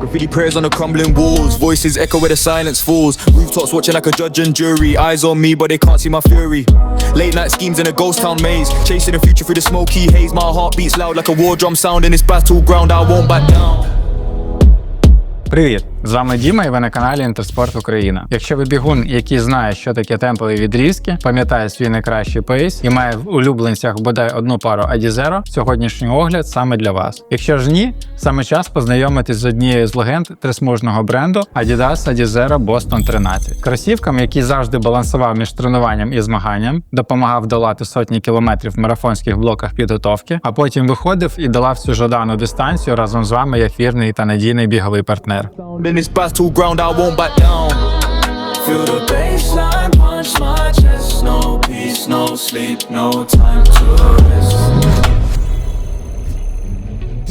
Graffiti prayers on the crumbling walls, voices echo where the silence falls. Rooftops watching like a judge and jury, eyes on me, but they can't see my fury. Late night schemes in a ghost town maze, chasing the future through the smoky haze. My heart beats loud like a war drum sound in this battleground. I won't back down. Привіт! З вами Діма і ви на каналі Інтерспорт Україна. Якщо ви бігун, який знає, що таке темпові відрізки, пам'ятає свій найкращий пейс і має в улюбленцях бодай одну пару Adizero, сьогоднішній огляд саме для вас. Якщо ж ні, саме час познайомитись з однією з легенд трисмужного бренду Adidas Adizero Boston 13. Кросівкам, який завжди балансував між тренуванням і змаганням, допомагав долати сотні кілометрів в марафонських блоках підготовки, а потім виходив і долав цю жадану дистанцію разом з вами як вірний та надійний біговий партнер. In this battleground, I won't back down. Feel the baseline punch my chest. No peace, no sleep, no time to rest.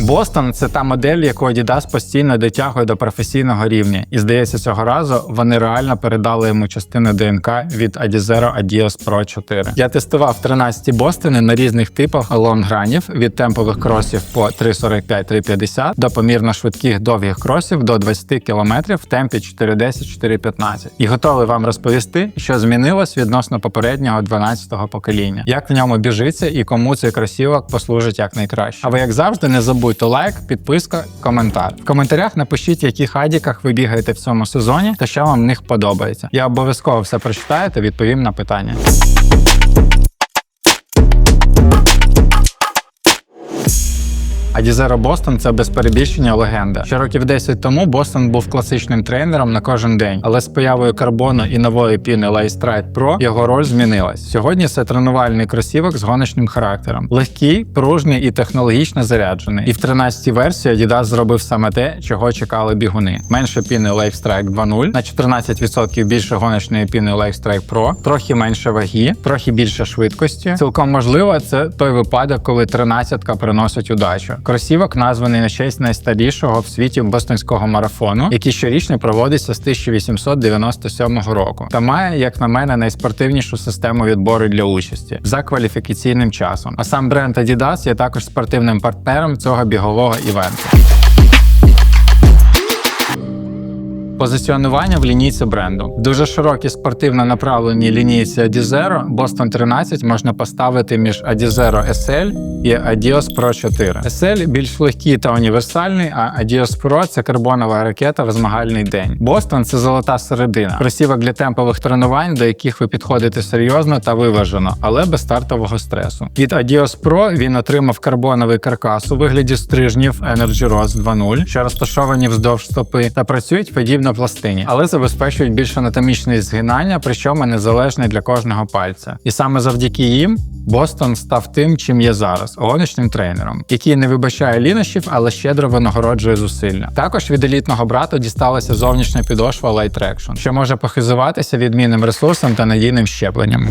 Бостон це та модель, яку Adidas постійно дотягує до професійного рівня, і здається, цього разу вони реально передали йому частину ДНК від Adizero Adios Pro 4. Я тестував 13 Бостони на різних типах лонгранів від темпових кросів по 3.45-3.50 до помірно швидких довгих кросів до 20 км в темпі 4.10-4.15. І готовий вам розповісти, що змінилось відносно попереднього 12-го покоління, як в ньому біжиться і кому цей кросівок послужить як найкраще. А ви, як завжди, не забудьте лайк, підписка, коментар. В коментарях напишіть, яких хадіках ви бігаєте в цьому сезоні та що вам в них подобається. Я обов'язково все прочитаю та відповім на питання. Adizero Бостон це без перебільшення легенда. Ще років 10 тому Бостон був класичним тренером на кожен день, але з появою карбону і нової піни Lace Stride Pro його роль змінилась. Сьогодні це тренувальний кросівок з гоночним характером, легкий, пружний і технологічно заряджений. І в 13-й версії Adidas зробив саме те, чого чекали бігуни. Менше піни Lake Strike 2.0, на 14% більше гоночної піни Lake Strike Pro, трохи менше ваги, трохи більше швидкості. Цілком можливо, це той випадок, коли 13-ка приносить удачу. Кросівок названий на честь найстарішого в світі бостонського марафону, який щорічно проводиться з 1897 року, та має, як на мене, найспортивнішу систему відбору для участі за кваліфікаційним часом. А сам бренд Adidas є також спортивним партнером цього бігового івенту. Позиціонування в лінійці бренду. Дуже широкі спортивно направлені лінійці Adizero Boston 13 можна поставити між Adizero SL і Adios Pro 4. SL більш легкий та універсальний, а Adios Pro це карбонова ракета в змагальний день. Boston – це золота середина, кросівок для темпових тренувань, до яких ви підходите серйозно та виважено, але без стартового стресу. Від Adios Pro він отримав карбоновий каркас у вигляді стрижнів Energy Rose 2.0, що розташовані вздовж стопи та працюють подібно пластині, але забезпечують більш анатомічне згинання, причому незалежне для кожного пальця. І саме завдяки їм Бостон став тим, чим є зараз гоночним тренером, який не вибачає лінощів, але щедро винагороджує зусилля. Також від елітного брату дісталася зовнішня підошва Light Traction, що може похизуватися відмінним ресурсом та надійним щепленням.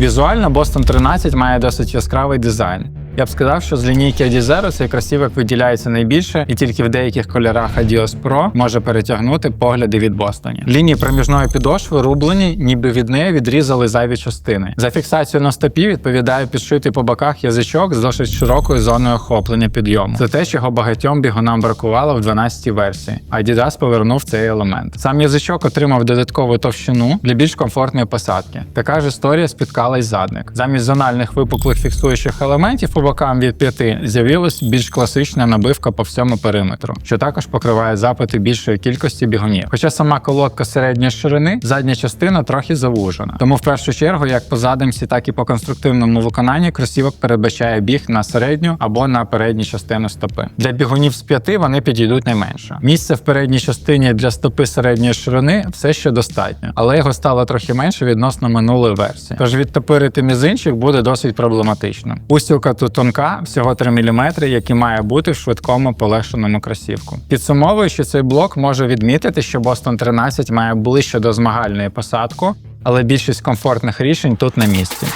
Візуально Boston 13 має досить яскравий дизайн. Я б сказав, що з лінійки Adizero цей кросівок виділяється найбільше, і тільки в деяких кольорах Adios Pro може перетягнути погляди від Бостоні. Лінії проміжної підошви рублені, ніби від неї відрізали зайві частини. За фіксацію на стопі відповідає підшитий по боках язичок з досить широкою зоною охоплення підйому. Це те, чого багатьом бігунам бракувало в 12-й версії. Adidas повернув цей елемент. Сам язичок отримав додаткову товщину для більш комфортної посадки. Така ж історія спіткала й задник. Замість зональних випуклих фіксуючих елементів бокам від п'яти з'явилась більш класична набивка по всьому периметру, що також покриває запити більшої кількості бігунів. Хоча сама колодка середньої ширини, задня частина трохи завужена. Тому в першу чергу, як по задимці, так і по конструктивному виконанні кросівок передбачає біг на середню або на передню частину стопи. Для бігунів з п'яти вони підійдуть найменше. Місце в передній частині для стопи середньої ширини все ще достатньо, але його стало трохи менше відносно минулої версії. Тож відтопирити мізинчик буде досить проблематично. Устілка тут тонка, всього 3 мм, який має бути в швидкому полегшеному кросівку. Підсумовуючи цей блок, можу відмітити, що Boston 13 має ближче до змагальної посадку, але більшість комфортних рішень тут на місці.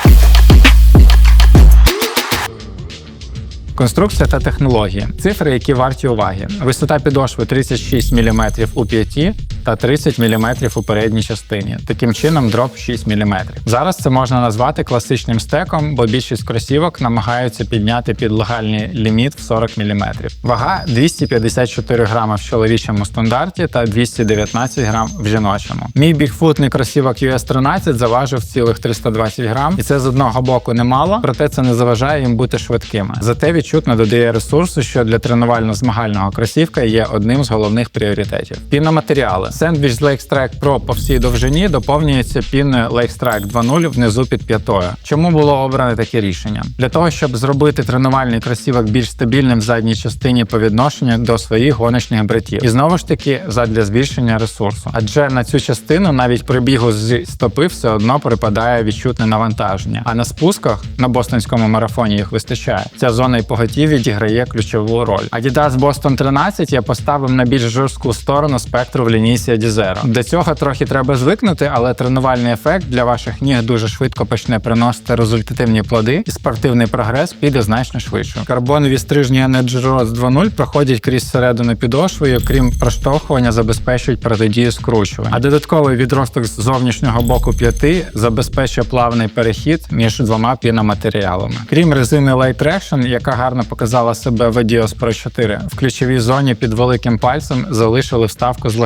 Конструкція та технології. Цифри, які варті уваги. Висота підошви 36 мм у 5 та 30 мм у передній частині. Таким чином, дроп 6 мм. Зараз це можна назвати класичним стеком, бо більшість кросівок намагаються підняти під легальний ліміт в 40 мм. Вага 254 грама в чоловічому стандарті та 219 грам в жіночому. Мій бігфутний кросівок US 13 заважив цілих 320 грам, і це з одного боку немало, проте це не заважає їм бути швидкими. Зате відчутно додає ресурсу, що для тренувально-змагального кросівка є одним з головних пріоритетів. Піноматеріали. Сендвіч з Strike Pro по всій довжині доповнюється піною Lake 2.0 внизу під п'ятою. Чому було обране таке рішення? Для того, щоб зробити тренувальний кросівок більш стабільним в задній частині по відношенню до своїх гоночних братів. І знову ж таки задля збільшення ресурсу. Адже на цю частину навіть при бігу з стопи все одно припадає відчутне навантаження. А на спусках на бостонському марафоні їх вистачає. Ця зона і поготів відіграє ключову роль. Adidas Boston 13 я поставив на більш жорстку сторону спектру в лінійці Adizero. До цього трохи треба звикнути, але тренувальний ефект для ваших ніг дуже швидко почне приносити результативні плоди, і спортивний прогрес піде значно швидше. Карбонові стрижні Energy Rose 2.0 проходять крізь середину підошви, і окрім проштовхування, забезпечують протидію скручувань. А додатковий відросток з зовнішнього боку п'яти забезпечує плавний перехід між двома піноматеріалами. Крім резини Light Traction, яка гарно показала себе в Adios Pro 4, в ключовій зоні під великим пальцем залишили вставку з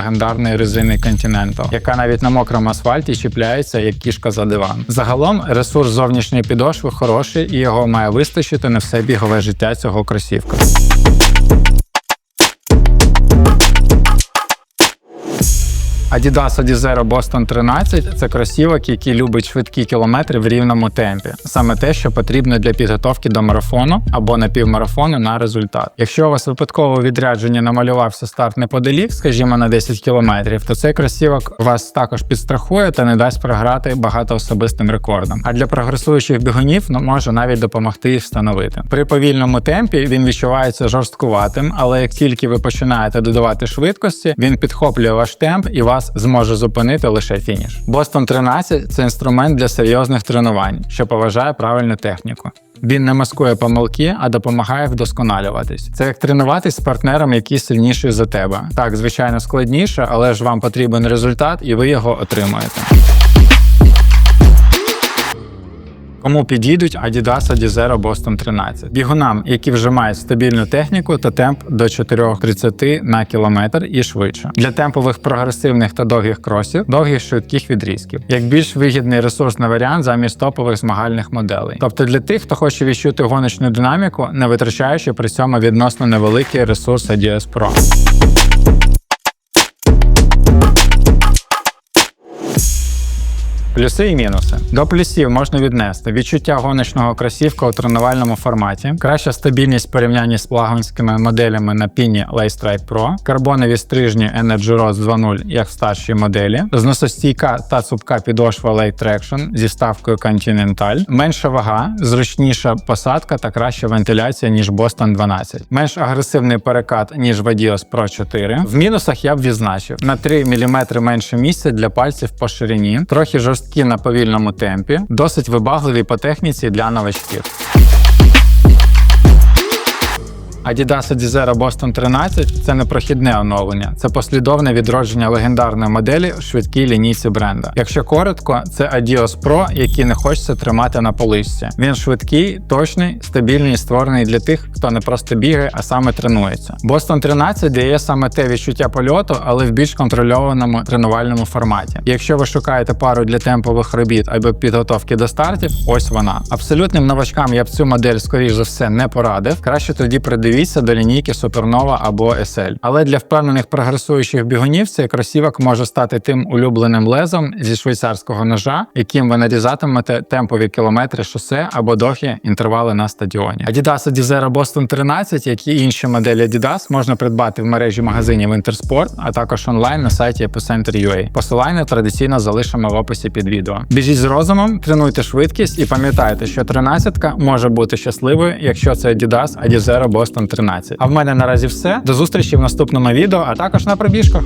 легендарної резини Continental, яка навіть на мокрому асфальті чіпляється як кішка за диван. Загалом ресурс зовнішньої підошви хороший і його має вистачити на все бігове життя цього кросівка. Adidas Adizero Boston 13 – це кросівок, який любить швидкі кілометри в рівному темпі. Саме те, що потрібно для підготовки до марафону або напівмарафону на результат. Якщо у вас випадково відрядження намалювався старт неподалік, скажімо, на 10 кілометрів, то цей кросівок вас також підстрахує та не дасть програти багато особистим рекордам. А для прогресуючих бігунів ну, може навіть допомогти їх встановити. При повільному темпі він відчувається жорсткуватим, але як тільки ви починаєте додавати швидкості, він підхоплює ваш темп і вас зможе зупинити лише фініш. Бостон 13 – це інструмент для серйозних тренувань, що поважає правильну техніку. Він не маскує помилки, а допомагає вдосконалюватись. Це як тренуватись з партнером, який сильніший за тебе. Так, звичайно, складніше, але ж вам потрібен результат, і ви його отримаєте. Кому підійдуть Adidas Adizero Boston 13? Бігунам, які вже мають стабільну техніку та темп до 4.30 на кілометр і швидше. Для темпових прогресивних та довгих кросів, довгих швидких відрізків, як більш вигідний ресурсний варіант замість топових змагальних моделей. Тобто для тих, хто хоче відчути гоночну динаміку, не витрачаючи при цьому відносно невеликий ресурс Adios Pro. Плюси і мінуси. До плюсів можна віднести відчуття гоночного кросівка у тренувальному форматі, краща стабільність в порівнянні з плагонськими моделями на піні Light Strike Pro, карбонові стрижні Energy Rose 2.0, як в старшій моделі, зносостійка та цупка підошва Light Traction зі ставкою Continental, менша вага, зручніша посадка та краща вентиляція, ніж Boston 12, менш агресивний перекат, ніж в Adios Pro 4. В мінусах я б відзначив на 3 мм менше місця для пальців по ширині, трохи жорсткі на повільному темпі, досить вибагливі по техніці для новачків. Adidas Adizero Boston 13 – це не прохідне оновлення, це послідовне відродження легендарної моделі у швидкій лінійці бренда. Якщо коротко, це Adios Pro, який не хочеться тримати на поличці. Він швидкий, точний, стабільний і створений для тих, хто не просто бігає, а саме тренується. Boston 13 дає саме те відчуття польоту, але в більш контрольованому тренувальному форматі. Якщо ви шукаєте пару для темпових робіт або підготовки до стартів, ось вона. Абсолютним новачкам я б цю модель, скоріш за все, не порадив. Краще тоді придивіться до лінійки Supernova або SL. Але для впевнених прогресуючих бігунів цей кросівок може стати тим улюбленим лезом зі швейцарського ножа, яким ви нарізатимете темпові кілометри шосе або довгі інтервали на стадіоні. Adidas Adizero Boston 13, як і інші моделі Adidas, можна придбати в мережі магазинів Intersport, а також онлайн на сайті Epicenter.ua. Посилання традиційно залишимо в описі під відео. Біжіть з розумом, тренуйте швидкість і пам'ятайте, що 13 може бути щасливою, якщо це Adidas Adizero Boston 13. А в мене наразі все. До зустрічі в наступному відео, а також на пробіжках.